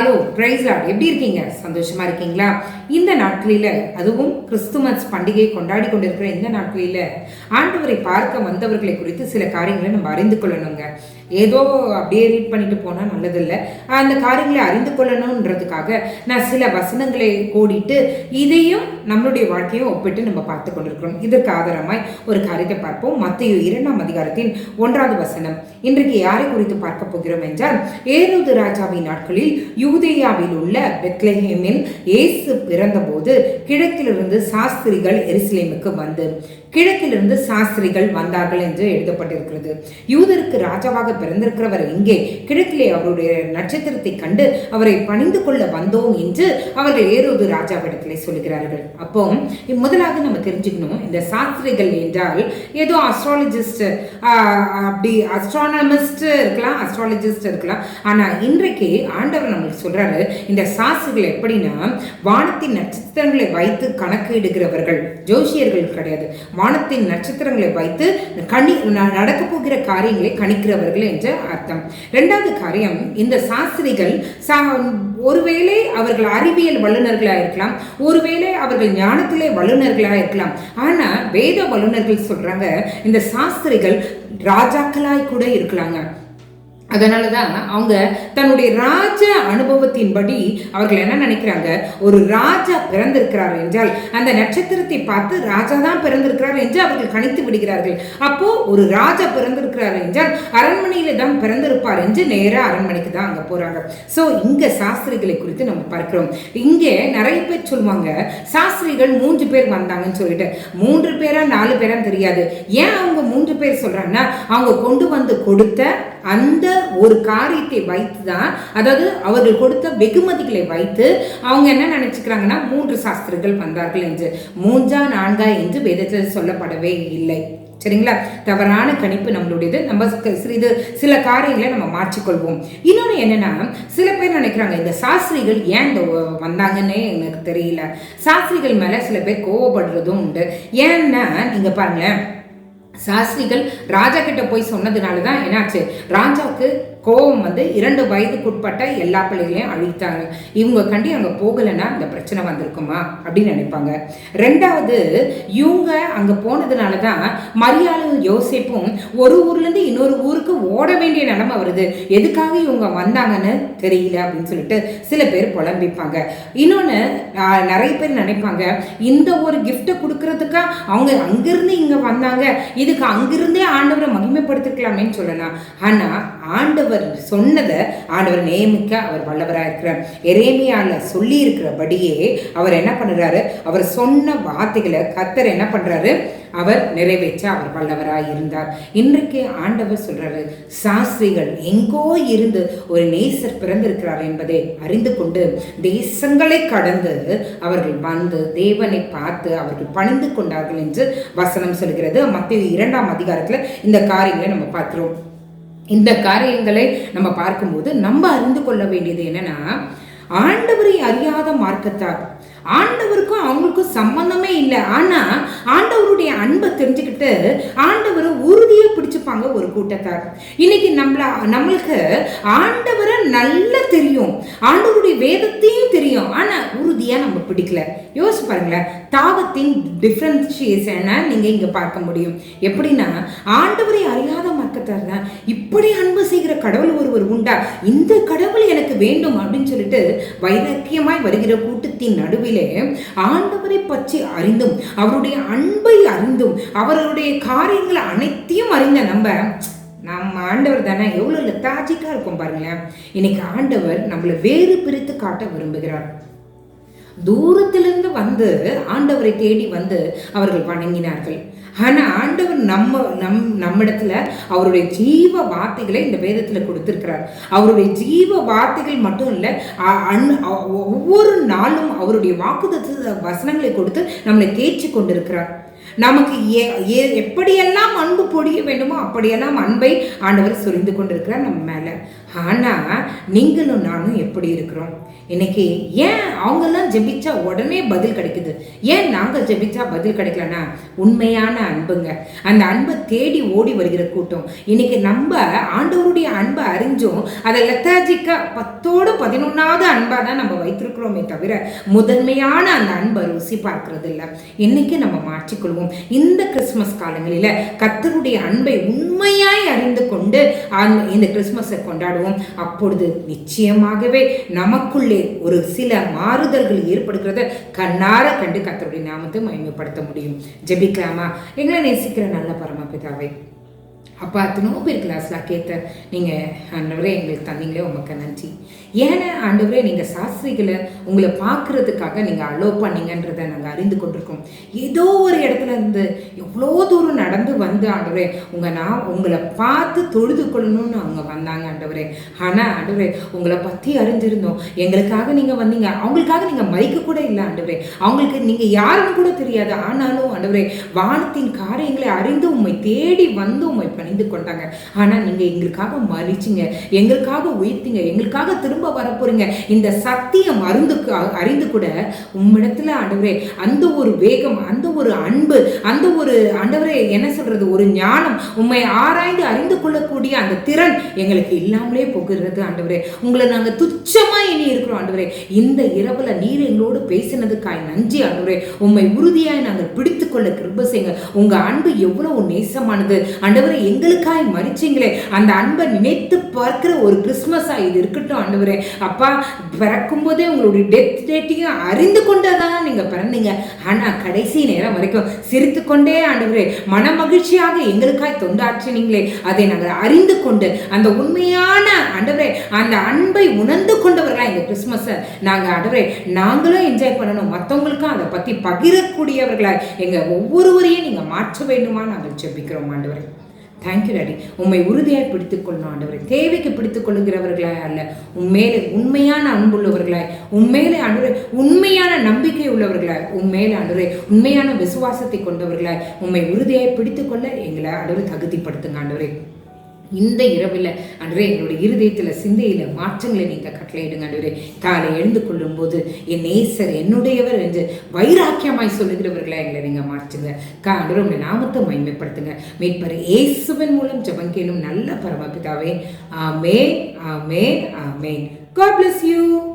Hello price Lord எப்படி இருக்கீங்க? சந்தோஷமா இருக்கீங்களா? இந்த நாட்களில் அதுவும் கிறிஸ்துமஸ் பண்டிகை கொண்டாடி கொண்டிருக்கிற இந்த நாட்களில் ஆண்டவரை பார்க்க வந்தவர்களை குறித்து சில காரியங்களை நம்ம அறிந்து கொள்ளணுங்க. ஏதோ அப்படியே ரீட் பண்ணிட்டு போனால் நல்லதில்லை. அந்த காரியங்களை அறிந்து கொள்ளணுன்றதுக்காக நான் சில வசனங்களை கோடிட்டு இதையும் நம்மளுடைய வாழ்க்கையும் ஒப்பிட்டு நம்ம பார்த்து கொண்டிருக்கிறோம். இதற்கு ஆதாரமாய் ஒரு காரியத்தை பார்ப்போம். மத்திய இரண்டாம் அதிகாரத்தின் ஒன்றாவது வசனம். இன்றைக்கு யாரை குறித்து பார்க்க போகிறோம் என்றால் ஏரோது ராஜாவின் நாட்களில் யூதேயாவில் உள்ள பெத்லஹேமில் இயேசு இறந்தபோது கிழக்கிலிருந்து சாஸ்திரிகள் எருசலேமுக்கு வந்து கிழக்கிலிருந்து சாஸ்திரிகள் வந்தார்கள் என்று எழுதப்பட்டிருக்கிறது. யூதருக்கு ராஜாவாக பிறந்திருக்கிறவர் எங்கே கிழக்கிலே அவருடைய நட்சத்திரத்தை கண்டு அவரை பணிந்து கொள்ள வந்தோம் என்று அவர்கள் ஏரோது ராஜாவிடத்திலே சொல்கிறார்கள் அப்போ முதலாக நம்ம தெரிஞ்சுக்கணும் இந்த சாஸ்திரிகள் என்றால் ஏதோ அஸ்ட்ராலஜிஸ்ட் அப்படி அஸ்ட்ரானமிஸ்ட் இருக்கலாம் அஸ்ட்ராலஜிஸ்ட் இருக்கலாம். ஆனால் இன்றைக்கு ஆண்டவர் நம்மளுக்கு சொல்றாரு இந்த சாஸ்திரிகள் எப்படின்னா வானத்தின் நட்சத்திரங்களை வைத்து கணக்கிடுகிறவர்கள். ஜோசியர்கள் கிடையாது. வானத்தின் நட்சத்திரங்களை வைத்து கணி நடக்க போகிற காரியங்களை கணிக்கிறவர்கள் என்ற அர்த்தம். ரெண்டாவது காரியம் இந்த சாஸ்திரிகள் சா ஒருவேளை அவர்கள் அறிவியல் வல்லுநர்களாக இருக்கலாம் ஒருவேளை அவர்கள் ஞானத்திலே வல்லுநர்களாக இருக்கலாம். ஆனால் வேத வல்லுநர்கள் சொல்கிறாங்க இந்த சாஸ்திரிகள் ராஜாக்களாய் கூட இருக்கலாங்க. அதனால தான் அவங்க தன்னுடைய ராஜ அனுபவத்தின்படி அவர்கள் என்ன நினைக்கிறாங்க? ஒரு ராஜா பிறந்திருக்கிறார் என்றால் அந்த நட்சத்திரத்தை பார்த்து ராஜா தான் பிறந்திருக்கிறார் என்று அவர்கள் கணித்து விடுகிறார்கள். அப்போ ஒரு ராஜா பிறந்திருக்கிறார் என்றால் அரண்மனையில தான் பிறந்திருப்பார் என்று நேராக அரண்மனைக்கு தான் அங்கே போறாங்க. ஸோ இங்க சாஸ்திரிகளை குறித்து நம்ம பார்க்கிறோம். இங்கே நிறைய பேர் சொல்லுவாங்க சாஸ்திரிகள் மூன்று பேர் வந்தாங்கன்னு சொல்லிட்டு. மூன்று பேரா நாலு பேரா தெரியாது. ஏன் அவங்க மூன்று பேர் சொல்றாங்கன்னா அவங்க கொண்டு வந்து கொடுத்த அந்த ஒரு காரியத்தை வைத்து தான் அதாவது அவர்கள் கொடுத்த வெகுமதிகளை வைத்து அவங்க என்ன நினைச்சுக்கிறாங்கன்னா மூன்று சாஸ்திரங்கள் வந்தார்கள் என்று. மூன்றா நான்கா என்று வேதத்தில் சொல்லப்படவே இல்லை. சரிங்களா? தவறான கணிப்பு நம்மளுடையது. நம்ம சிறிது சில காரியங்களை நம்ம மாற்றிக்கொள்வோம். இன்னொன்று என்னென்னா சில பேர் நினைக்கிறாங்க இந்த சாஸ்திரிகள் ஏன் இந்த வந்தாங்கன்னே எனக்கு தெரியல. சாஸ்திரிகள் மேலே சில பேர் கோவப்படுறதும் உண்டு. ஏன்னா நீங்கள் பாருங்களேன் சாஸ்திரிகள் ராஜா கிட்ட போய் சொன்னதுனால தான் என்னாச்சு? ராஜாவுக்கு கோபம் வந்து இரண்டு வயதுக்குட்பட்ட எல்லா பிள்ளைகளையும் அழித்தாங்க. இவங்க கண்டி அங்கே போகலைன்னா அந்த பிரச்சனை வந்திருக்குமா? அப்படின்னு நினைப்பாங்க. ரெண்டாவது இவங்க அங்கே போனதுனால தான் மரியாதை யோசிப்பும் ஒரு ஊர்லேருந்து இன்னொரு ஊருக்கு ஓட வேண்டிய நிலமை வருது. எதுக்காக இவங்க வந்தாங்கன்னு தெரியல அப்படின்னு சொல்லிட்டு சில பேர் புலம்பிப்பாங்க. இன்னொன்று நிறைய பேர் நினைப்பாங்க இந்த ஒரு கிஃப்ட்டை கொடுக்கறதுக்கா அவங்க அங்கிருந்து இங்கே வந்தாங்க? இதுக்கு அங்கிருந்தே ஆண்டவரை மகிமைப்படுத்திக்கலாமேன்னு சொல்லலாம். ஆனால் ஆண்டவர் சொன்னதை ஆண்டவர் நியமிக்க அவர் வல்லவராக இருக்கிறார். எரேமியால சொல்லி இருக்கிறபடியே அவர் என்ன பண்ணுறாரு அவர் சொன்ன வார்த்தைகளை கத்தர் என்ன பண்ணுறாரு அவர் நிறைவேற்ற அவர் வல்லவராக இருந்தார். இன்றைக்கு ஆண்டவர் சொல்றாரு சாஸ்திரிகள் எங்கோ இருந்து ஒரு நேசர் பிறந்திருக்கிறார் என்பதை அறிந்து கொண்டு தேசங்களை கடந்து அவர்கள் வந்து தேவனை பார்த்து அவர்கள் பணிந்து கொண்டார்கள் என்று வசனம் சொல்கிறது மத்திய இரண்டாம் அதிகாரத்தில் இந்த காரியங்களை நம்ம பார்க்கிறோம். இந்த காரியங்களை நம்ம பார்க்கும்போது நம்ம அறிந்து கொள்ள வேண்டியது என்னன்னா ஆண்டவரை அறியாத மார்க்கத்தார். ஆண்டவருக்கும் அவங்களுக்கும் சம்பந்தமே இல்லை. ஆனா ஆண்டவருடைய அன்பை தெரிஞ்சுக்கிட்டு ஆண்டவரை உறுதியை பிடிச்சுப்பாங்க ஒரு கூட்டத்தார். இன்னைக்கு நம்மள நம்மளுக்கு ஆண்டவர் நல்லா தெரியும். ஆண்டவருடைய வேதத்தையும் தெரியும். ஆனால் உறுதியாக நம்ம பிடிக்கல. யோசிச்சு பாருங்களேன். தாவத்தின் டிஃப்ரென்ஷியேஷனை நீங்கள் இங்கே பார்க்க முடியும். எப்படின்னா ஆண்டவரை அறியாத மக்கத்தார் தான் இப்படி அன்பு செய்கிற கடவுள் ஒருவர் உண்டா? இந்த கடவுள் எனக்கு வேண்டும் அப்படின்னு சொல்லிட்டு வைராக்கியமாய் வருகிற கூட்டத்தின் நடுவிலே ஆண்டவரை பற்றி அறிந்தும் அவருடைய அன்பை அறிந்தும் அவருடைய காரியங்களை அனைத்தையும் அறிந்த நம்ம ஆண்டவர் தானே எவ்வளோ லெத்தாஜிக்காக இருக்கும் பாருங்களேன். இன்னைக்கு ஆண்டவர் நம்மளை வேறு பிரித்து காட்ட விரும்புகிறார். தூரத்திலிருந்து வந்து ஆண்டவரை தேடி வந்து அவர்கள் வணங்கினார்கள். ஆனால் ஆண்டவர் நம்ம நம் நம்மிடத்துல அவருடைய ஜீவ வார்த்தைகளை இந்த வேதத்தில் கொடுத்துருக்கிறார். அவருடைய ஜீவ வார்த்தைகள் மட்டும் இல்லை ஒவ்வொரு நாளும் அவருடைய வாக்குத வசனங்களை கொடுத்து நம்மளை தேய்ச்சி கொண்டிருக்கிறார். நமக்கு ஏ ஏ எப்படியெல்லாம் அன்பு பொழிய வேண்டுமோ அப்படியெல்லாம் அன்பை ஆண்டவர் சொரிந்து கொண்டிருக்கிறார் நம்ம மேலே. ஆனால் நீங்களும் நானும் எப்படி இருக்கிறோம்? இன்னைக்கு ஏன் அவங்கெல்லாம் ஜெபிச்சா உடனே பதில் கிடைக்குது? ஏன் நாங்கள் ஜெபிச்சா பதில் கிடைக்கலனா? உண்மையான அன்புங்க. அந்த அன்பை தேடி ஓடி வருகிற கூட்டம். இன்னைக்கு நம்ம ஆண்டவருடைய அன்பை அறிஞ்சும். அதை லெத்தாஜிக்காக பத்தோடு பதினொன்னாவது அன்பாக தான் நம்ம வைத்திருக்கிறோமே தவிர முதன்மையான அந்த அன்பை ருசி பார்க்கறது இல்லை இன்னைக்கு நம்ம மாற்றிக்கொள்வோம். இந்த கிறிஸ்மஸ் காலங்களில் கத்தருடைய அன்பை உண்மையாய் அறிந்து கொண்டு அந்த- இந்த கிறிஸ்மஸை கொண்டாடுவோம். அப்பொழுது நிச்சயமாகவே நமக்குள்ளே ஒரு சில மாறுதல்கள் ஏற்படுகிறத கண்ணார கண்டு கத்தருடைய நாமத்தை மகிமைப்படுத்த முடியும். ஜெபிக்கலாமா? எங்களை நேசிக்கிற நல்ல பரமபிதாவை அப்பா அத்தனோ பேர் கிளாஸ்லாம் கேட்ட நீங்கள் ஆண்டவரே எங்களுக்கு தந்தீங்களே உமக்கு நன்றி. ஏன்னா ஆண்டவரே நீங்கள் சாஸ்திரிகளை உங்களை பார்க்கறதுக்காக நீங்கள் அலோ பண்ணீங்கன்றதை நாங்கள் அறிந்து கொண்டிருக்கோம். ஏதோ ஒரு இடத்துல இருந்து எவ்வளோ தூரம் நடந்து வந்து ஆண்டவரே உங்கள் நான் உங்களை பார்த்து தொழுது கொள்ளணும்னு அவங்க வந்தாங்க ஆண்டவரே. ஆனால் ஆண்டவரே உங்களை பற்றி அறிஞ்சிருந்தோம். எங்களுக்காக நீங்கள் வந்தீங்க. அவங்களுக்காக நீங்கள் மதிக்க கூட இல்லை ஆண்டவரே. அவங்களுக்கு நீங்கள் யாருன்னு கூட தெரியாது. ஆனாலும் ஆண்டவரே வானத்தின் காரியங்களை அறிந்து உம்மை தேடி வந்து உம்மை பணிந்து கொண்டாங்க. ஆனால் நீங்கள் எங்களுக்காக மறிச்சிங்க எங்களுக்காக உயிர்த்தீங்க. எங்களுக்காக திரும்ப வரப்போறீங்க. இந்த சத்தியம் அருந்து அறிந்து கூட உம்மிடத்தில் ஆண்டவரே அந்த ஒரு வேகம் அந்த ஒரு அன்பு அந்த ஒரு ஆண்டவரே என்ன சொல்றது? ஒரு ஞானம் உம்மை ஆராய்ந்து அறிந்து கொள்ளக்கூடிய அந்த திறன் எங்களுக்கு இல்லாமலே போகிறது ஆண்டவரே. உங்களை நாங்கள் துச்சமாக இனி இருக்கிறோம் ஆண்டவரே. இந்த இரவில் நீர் எங்களோடு பேசினதுக்காய் நன்றி ஆண்டவரே. உம்மை உறுதியாய் நாங்கள் பிடித்துக்கொள்ள கிருப செய்யுங்க உங்கள் அன்பு எவ்வளவு நேசமானது. ஆண்டவரே எங்களுக்காய் மறிச்சீங்களே. அந்த அன்பை நினைத்து பார்க்குற ஒரு கிறிஸ்மஸாக இது இருக்கட்டும் ஆண்டவரே. அப்பா பிறக்கும் போதே உங்களுடைய டெத் டேட்டையும் அறிந்து கொண்டதான் நீங்கள் பிறந்தீங்க. ஆனால் கடைசி நேரம் வரைக்கும் சிரித்து கொண்டே ஆண்டவரே மன மகிழ்ச்சியாக எங்களுக்காய் தொண்டாற்றினீங்களே. அதை நாங்கள் அறிந்து கொண்டு அந்த உண்மையான ஆண்டவரே அந்த அன்பை உணர்ந்து கொண்டவர்களா இந்த கிறிஸ்மஸை நாங்கள் ஆண்டவரே நாங்களும் என்ஜாய் பண்ணணும். மற்றவங்களுக்கும் அதை பற்றி பகிரக்கூடியவர்களாக எங்கள் ஒவ்வொருவரையும் நீங்கள் மாற்ற வேண்டுமா நாங்கள் ஜெபிக்கிறோம் ஆண்டவரே. தேங்க்யூ டாடி உண்மை உறுதியாக பிடித்துக்கொள்ளணும் ஆண்டவரை. தேவைக்கு பிடித்துக் கொள்ளுகிறவர்களாய் அல்ல உண்மையிலே உண்மையான அன்புள்ளவர்களாய். உண்மையிலே அன்று உண்மையான நம்பிக்கை உள்ளவர்களாய். உண்மையிலே அன்று உண்மையான விசுவாசத்தை கொண்டவர்களாய். உண்மை உறுதியாய் பிடித்துக்கொள்ள எங்களை அன்று தகுதிப்படுத்துங்க ஆண்டவரே. இந்த இரவில் அன்றே என்னுடைய இருதயத்தில் சிந்தையில் மாற்றங்களை நீங்கள் கட்டளையிடுங்க அன்றே. காலை எழுந்து கொள்ளும்போது என் நேசர் என்னுடையவர் என்று வைராக்கியமாய் சொல்லுகிறவர்களா எங்களை நீங்கள் மாற்றுங்க. கா அன்றே உங்களை நாமத்தை மகிமைப்படுத்துங்க. மீட்பர் இயேசுவின் மூலம் ஜபங்கேனும் நல்ல பரமபிதாவே. ஆமே ஆமே ஆமே காட் பிளஸ் யூ